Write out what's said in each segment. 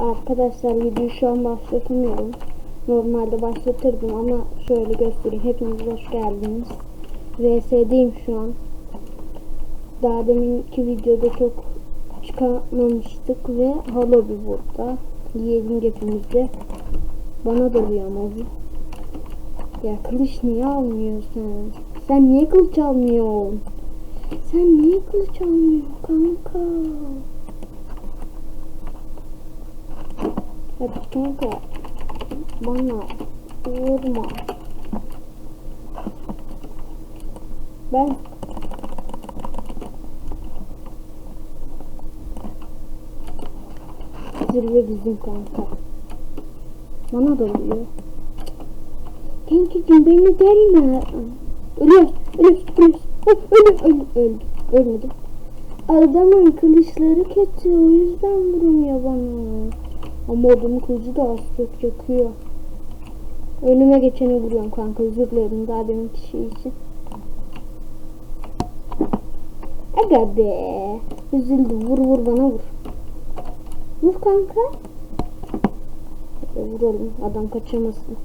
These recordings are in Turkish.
Arkadaşlar videoyu şu an başlatamıyorum. Normalde başlatırdım ama şöyle göstereyim. Hepiniz hoş geldiniz. VS'deyim şu an. Daha deminki videoda çok çıkamamıştık ve Halo bir burada. Yiyelim hepimiz de. Bana dalıyor ama bu. Ya kılıç niye almıyorsun? Sen niye kılıç almıyorsun? Sen niye kılıç almıyorsun kanka? Hadi. Bana vurma. Ben Zirve bizim kanka. Bana dalıyor. Kankacığım beni delme. Ölüyor, ölüyor, ölüyor. Ölüyor, ölüyor, öldü. Ölmedim. Adamın kılıçları kötü o yüzden vurmuyor bana. Ama adamın kılıcı da az çok yakıyor. Önüme geçeni vuruyorum kanka özür dilerim daha demin kişi için. Aga be. Üzüldüm vur vur bana vur. Vur kanka. Vuralım adam kaçırmasın.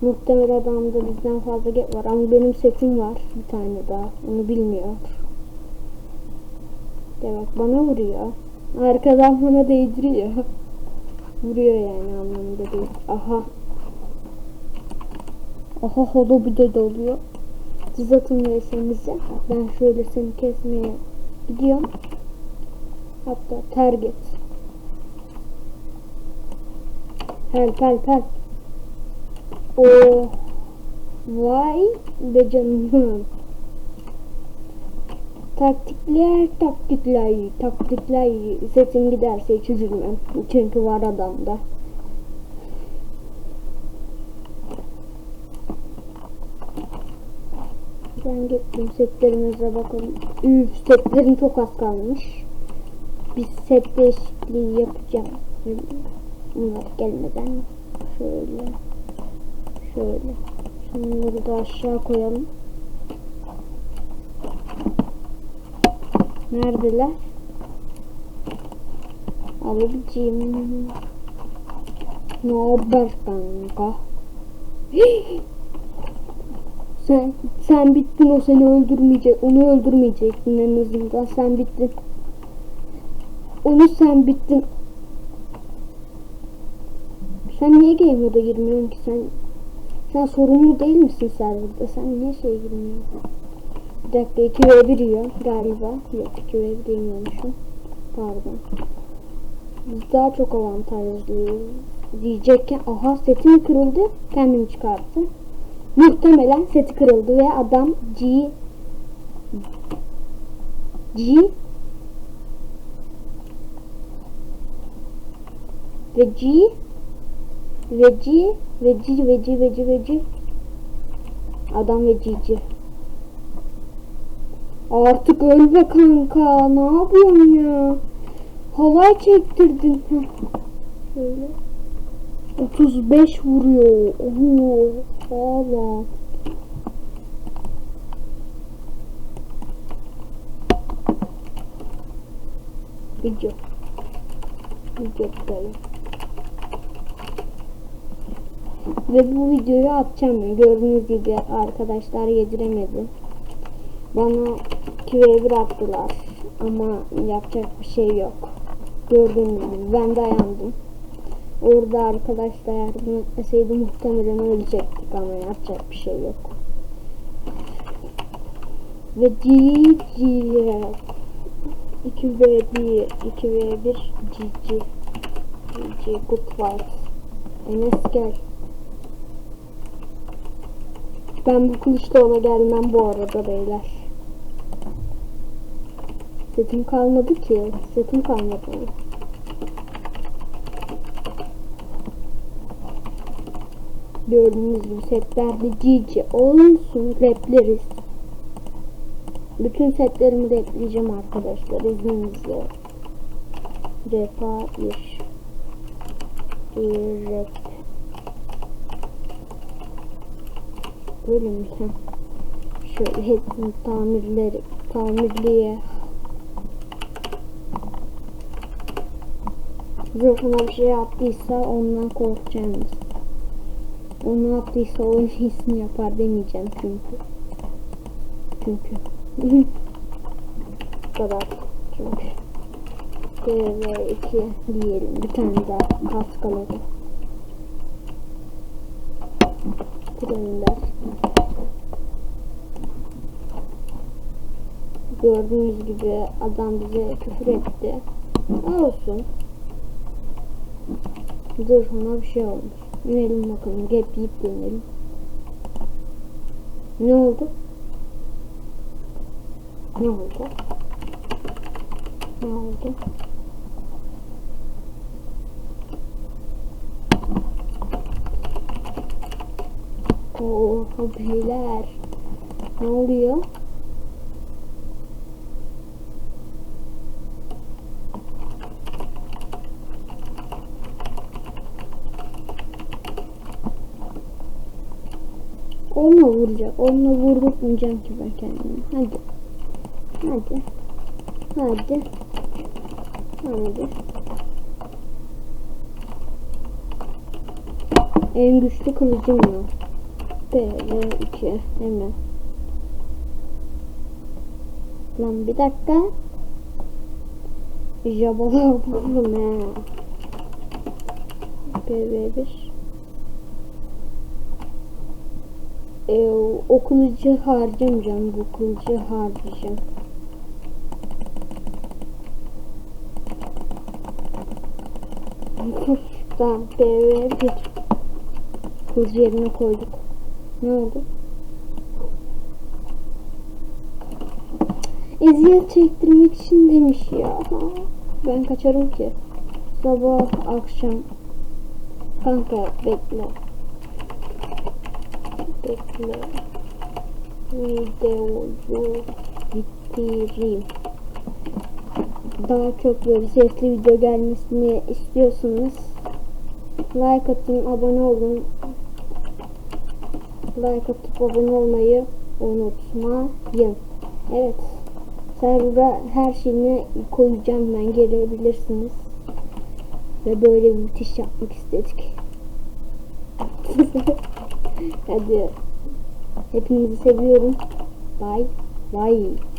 Muhtemel adamda bizden fazla get var ama benim setim var bir tane daha onu bilmiyor. De bak bana vuruyor. Arkadan bana değdiriyor. Vuruyor yani anlamında değil. Aha. Aha holo bir de doluyor. Siz atın VS'mizi. Ben şöyle seni kesmeye gidiyorum. Hatta target. Help help help. O vay be canım. Taktikler, taktikler, taktikler. Sesim giderse hiç üzülmem. Çünkü var adamda. Ben gittim setlerimize bakalım. Üf setlerim çok az kalmış. Bir set değişikliği yapacağım. Bunlar gelmeden şöyle şöyle şunları da aşağı koyalım. Neredeler? Abicim. Ne haber kanka? sen sen bittin o seni öldürmeyecek. Onu öldürmeyecektin en azından. Sen bittin. Onu sen bittin. Sen niye game moda girmiyorsun ki sen? Sen sorumlu değil misin serverda? Sen niye şey girmiyorsun? Bir dakika 2 v 1 yiyor galiba. Yok 2 v 1 yemiyormuşum. Pardon. Biz daha çok avantajlıyız. Diyecekken aha seti mi kırıldı? Kendim çıkarttı. Muhtemelen seti kırıldı ve adam G G ve G ve G ve G ve G ve G ve G adam ve G'ci artık öl be kanka ne yapıyorsun ya? Halay çektirdin. Şöyle. 35 vuruyor. Oho hala video video böyle ve bu videoyu atacağım. Gördüğünüz gibi arkadaşlar yediremedi bana 2v1 attılar ama yapacak bir şey yok. Gördüğünüz gibi ben dayandım. Orada arkadaşlar yardım etmeseydi muhtemelen ölecektik ama yapacak bir şey yok. Ve GG 2v1 2v1 GG GG good fight Enes gel. Ben bu kılıçla ona gelmem bu arada beyler. Setim kalmadı ki. Setim kalmadı. Gördüğünüz gibi setlerde cici olsun repleriz. Bütün setlerimi repleyeceğim arkadaşlar izninizle. Defa bir. Bir rep. Sen? Şöyle hepsini tamirleri tamirliye Zırhına bir şey yaptıysa ondan korkacaksınız. O ne yaptıysa o iyisini yapar demeyeceğim çünkü. Çünkü. Bu kadar. Çünkü. Ve iki diyelim. Bir tane daha kas kaladı. Ders. Gördüğünüz gibi adam bize küfür etti. Olsun. Zırhına bir şey olmuş. İnelim bakalım. Gap yiyip deneyelim. Ne oldu? Ne oldu? Ne oldu? Oo beyler. Ne oluyor? Onunla vuracak. Onunla vurdurtmayacağım ki ben kendimi. Hadi. Hadi. Hadi. Hadi. En güçlü kılıcım ya. Böyle iki hemen. Lan bir dakika. Jabala vururum he. BB1 ee, o kılıcı harcamayacağım. Kılıcı harcayacağım. tamam. BB1 Kılıcı yerine koyduk. Ne oldu? Eziyet çektirmek için demiş ya. Ben kaçarım ki. Sabah akşam. Kanka bekle. Bekle. Videoyu bitireyim. Daha çok böyle sesli video gelmesini istiyorsanız like atın, abone olun. Like atıp abone olmayı unutmayın. Evet. Server'a her şeyini koyacağım ben gelebilirsiniz. Ve böyle bir bitiş yapmak istedik. Hadi. Hepinizi seviyorum. Bye. Bye.